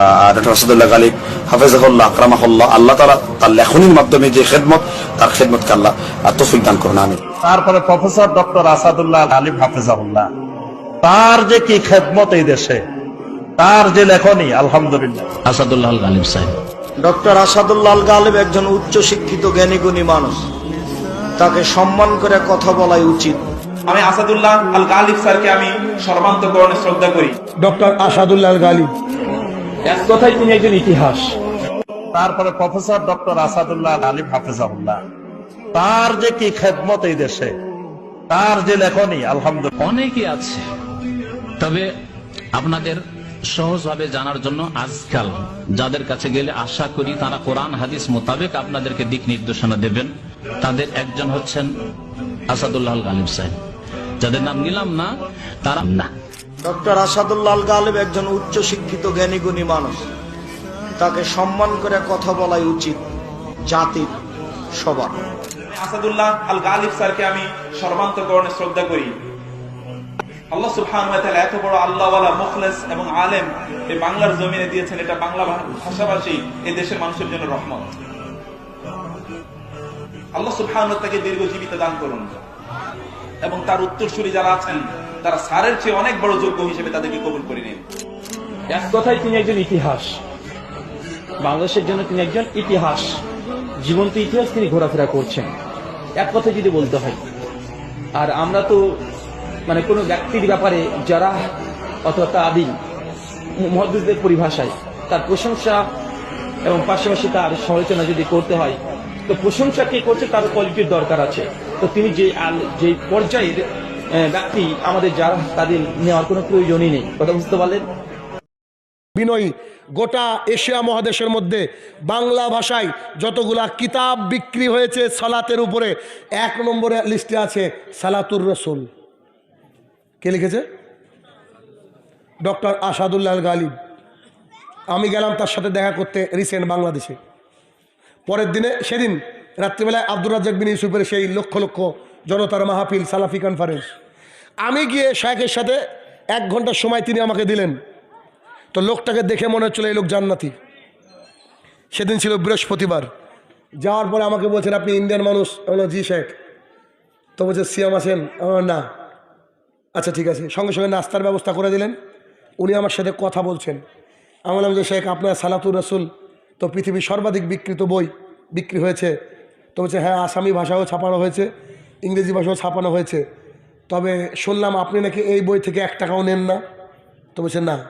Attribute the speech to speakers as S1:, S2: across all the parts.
S1: Doctor Asadullah Ghalib হাফেজাহুল্লাহ আকরামাহুল্লাহ আল্লাহ তারা তার লেখনির মাধ্যমে যে খেদমত তার খেদমতকে আল্লাহ তৌফিক দান করুন আমি
S2: তারপরে প্রফেসর ডক্টর আসাদুল্লাহ হাফিজাহুল্লাহ তার যে কি খেদমত এই দেশে তার যে লেখনী আলহামদুলিল্লাহ।
S3: আসাদুল্লাহ গালিব সাহেব।
S4: ডক্টর আসাদুল্লাহ গালিব একজন উচ্চ শিক্ষিত জ্ঞানী গুণী মানুষ। তাকে সম্মান করে কথা বলাই উচিত।
S5: আমি আসাদুল্লাহ আল গালিব স্যারকে আমি সর্বান্তকরণে শ্রদ্ধা করি।
S6: ডক্টর আসাদুল্লাহ গালিব
S2: এক কথায় তিনি একজন ইতিহাস। তারপরে প্রফেসর ডক্টর আসাদুল্লাহ আলিম হাফিজাহুল্লাহ। তার যে কি খেদমত এই দেশে তার যে লেখনী আলহামদুলিল্লাহ।
S3: অনেকে আছে তবে আপনাদের সহজভাবে জানার জন্য আজকাল যাদের কাছে গেলে আশা করি তারা কোরআন হাদিস মোতাবেক আপনাদেরকে দিক নির্দেশনা দেবেন। তাদের একজন হচ্ছেন আসাদুল্লাহ গালিব সাহেব। যাদের নাম নিলাম না তারা না
S4: ডক্টর আসাদুল্লাহ আল গালিব একজন উচ্চ শিক্ষিত জ্ঞানীগুণী মানুষ। তাকে সম্মান করে কথা বলাই উচিত জাতির সবার।
S5: আসাদুল্লাহ আল গালিব স্যারকে আমি সর্বান্তকরণে শ্রদ্ধা করি। আল্লাহ এত বড় আল্লাহওয়ালা, মুখলেস এবং আলেম এই বাংলার জমিনে দিয়েছেন। এটা বাংলা ভাষাভাষী এই দেশের মানুষের জন্য রহমত। আল্লাহ সুবহান তাকে দীর্ঘ জীবিত দান করুন। এবং তার উত্তরসূরি যারা আছেন তারা স্যারের চেয়ে অনেক বড় যোগ্য হিসেবে তাদেরকে কবুল করে নিন
S7: এক কথায় তিনি একজন ইতিহাস। বাংলাদেশের জন্য তিনি একজন ইতিহাস। জীবন্ত ইতিহাস তিনি ঘোরাফেরা করছেন। এক কথা যদি বলতে হয়, আর আমরা তো মানে কোনো ব্যক্তির ব্যাপারে যারা অথবা তাবিল মহাদুসদের পরিভাষায় তার প্রশংসা এবং পাশাপাশি তার সমালোচনা যদি করতে হয়, তো প্রশংসা কে করছে তার কোয়ালিটির দরকার আছে। তো তিনি যে যে পর্যায়ের ব্যক্তি আমাদের যারা তাদের নেওয়ার কোনো প্রয়োজনই নেই। কথা বুঝতে পারলেন?
S6: বিনয়ী, গোটা এশিয়া মহাদেশের মধ্যে বাংলা ভাষায় যতগুলা কিতাব বিক্রি হয়েছে সালাতের উপরে, এক নম্বরে লিস্টে আছে সালাতুর রসুল। কে লিখেছে? ডক্টর আসাদুল্লাহ গালিব আমি গেলাম তার সাথে দেখা করতে রিসেন্ট বাংলাদেশে। পরের দিনে, সেদিন রাত্রিবেলায় আব্দুর রাজ্জাক বিন ইউসুফের সেই লক্ষ লক্ষ জনতার মাহফিল সালাফি কনফারেন্স আমি গিয়ে শায়েখের সাথে এক ঘণ্টার সময় তিনি আমাকে দিলেন। তো লোকটাকে দেখে মনে হচ্ছিল এই লোক জান্নাতি। সেদিন ছিল বৃহস্পতিবার। যাওয়ার পরে আমাকে বলছেন আপনি ইন্ডিয়ান মানুষ? আমি জি শেখ। তো বলছে সিয়াম আছেন? আমি বললাম, না। আচ্ছা ঠিক আছে। সঙ্গে সঙ্গে নাস্তার ব্যবস্থা করে দিলেন। উনি আমার সাথে কথা বলছেন। আমি যে শেখ আপনার সালাতুর রসুল তো পৃথিবীর সর্বাধিক বিকৃত বই বিক্রি হয়েছে। তো বলছে হ্যাঁ আসামি ভাষাও ছাপানো হয়েছে। ইংরেজি ভাষাও ছাপানো হয়েছে। তবে শুনলাম আপনি নাকি এই বই থেকে এক টাকাও নেন না। তো বলছে না।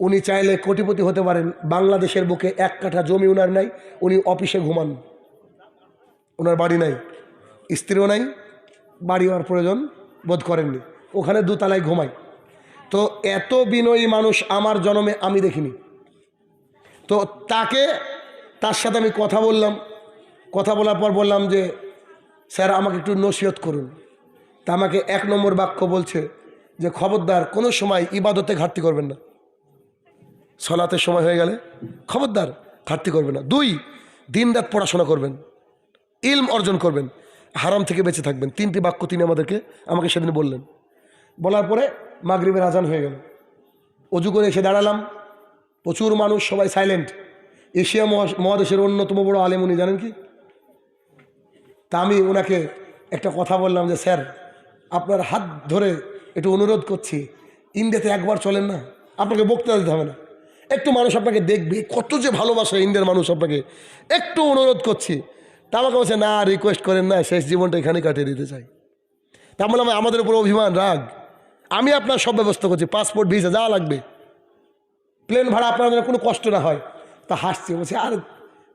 S6: উনি চাইলে কোটিপতি হতে পারেন। বাংলাদেশের বুকে এক কাঠা জমি উনার নাই, উনি অফিসে ঘুমান। ওনার বাড়ি নাই, স্ত্রীও নাই, বাড়ি হওয়ার প্রয়োজন বোধ করেননি। ওখানে দুতলায় ঘুমাই তো এত বিনয়ী মানুষ আমার জন্মে আমি দেখিনি। তো তাকে, তার সাথে আমি কথা বললাম। কথা বলার পর বললাম যে স্যার, আমাকে একটু নসিহত করুন। তা আমাকে এক নম্বর বাক্য বলছে যে, খবরদার, কোনো সময় ইবাদতে ঘাটতি করবেন না। সলাতের সময় হয়ে গেলে, খবরদার, ঘাটতি করবেন না। দুই দিন রাত পড়াশোনা করবেন। ইলম অর্জন করবেন। হারাম থেকে বেঁচে থাকবেন। তিনটি বাক্য তিনি আমাদেরকে, আমাকে সেদিন বললেন। বলার পরে মাগরিবের আজান হয়ে গেল। অজু করে এসে দাঁড়ালাম। প্রচুর মানুষ, সবাই সাইলেন্ট এশিয়া মহা- মহাদেশের অন্যতম বড় আলেম উনি, জানেন কি? তা আমি ওনাকে একটা কথা বললাম যে, স্যার, আপনার হাত ধরে একটু অনুরোধ করছি, ইন্ডিয়াতে একবার চলেন না, আপনাকে বক্তৃতা দিতে হবে না। একটু মানুষ আপনাকে দেখবে, কত যে ভালোবাসে ইন্ডিয়ার মানুষ আপনাকে। একটু অনুরোধ করছি। তা আমাকে বলছে, না রিকোয়েস্ট করেন না, শেষ জীবনটা এখানে কাটিয়ে দিতে চাই। তা বললাম, আমাদের উপর অভিমান, রাগ। আমি আপনার সব ব্যবস্থা করছি, পাসপোর্ট, ভিসা, যা লাগবে। প্লেন ভাড়া আপনার কোনো কষ্ট না হয়। তা হাসছি, বলছে, আর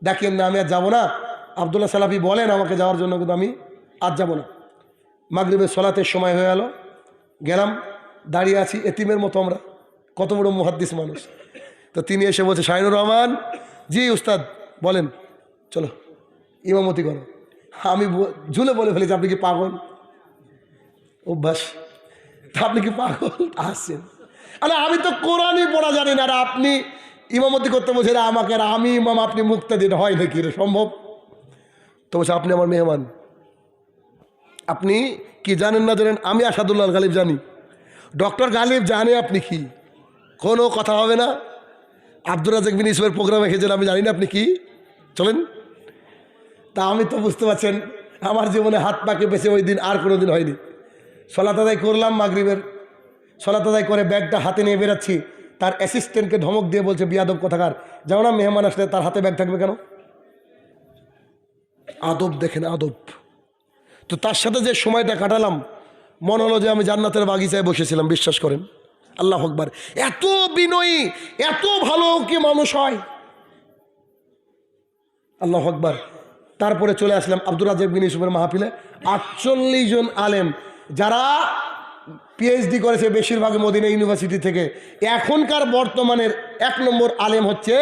S6: দেখেন না, আমি আর যাব না। আবদুল্লাহ সালাফি বলেন আমাকে যাওয়ার জন্য, কিন্তু আমি আজ যাব না। মাগরিবের সলাতের সময় হয়ে গেল গেলাম, দাঁড়িয়ে আছি, এতিমের মতো আমরা। কত বড় মুহাদ্দিস মানুষ। তো তিনি এসে বলছে, শাহিনুর রহমান, জি উস্তাদ, বলেন, চলো, ইমামতি করো। আমি ঝুলে বলে ফেলেছি, আপনি কি পাগল? অভ্যাস। আপনি কি পাগল? আসছেন আরে, আমি তো কোরআনই পড়া জানি না। আপনি ইমামতি করতে বলছে আমাকে আর আমি ইমাম, আপনি মুক্তা দিতে হয় নাকি? সম্ভব? তো বলছে, আপনি আমার মেহমান। আপনি কি জানেন না জানেন? আমি আসাদুল্লাহ গালিব জানি। ডক্টর গালিব জানে আপনি কি? কোনো কথা হবে না। আব্দুর রাজাক বিন ইসমের প্রোগ্রাম এসেছেন আমি জানি না আপনি কি। চলেন। তা আমি তো বুঝতে পারছেন, আমার জীবনে হাত পাকে বেছে ওই দিন আর কোনো দিন হয়নি। সলাত আদায় করলাম মাগরিবের। সলাত আদায় করে ব্যাগটা হাতে নিয়ে বেরাচ্ছি। তার অ্যাসিস্ট্যান্টকে ধমক দিয়ে বলছে, বিয়াদব কথাকার? যাও না, মেহমান আসলে তার হাতে ব্যাগ থাকবে কেন? আদব দেখেন, আদব। তো তার সাথে যে সময়টা কাটালাম, মনে হলো যে আমি জান্নাতের বাগিচায় বসেছিলাম, বিশ্বাস করেন। আল্লাহ আকবার। এত বিনয়ী, এত ভালো কি মানুষ হয়। আল্লাহ আকবার। তারপরে চলে আসলাম আব্দুর রাজেব বিন ইসুফের মাহফিলে। আটচল্লিশ জন আলেম, যারা পিএইচডি করেছে বেশিরভাগ মদিনা ইউনিভার্সিটি থেকে। এখনকার বর্তমানের এক নম্বর আলেম হচ্ছে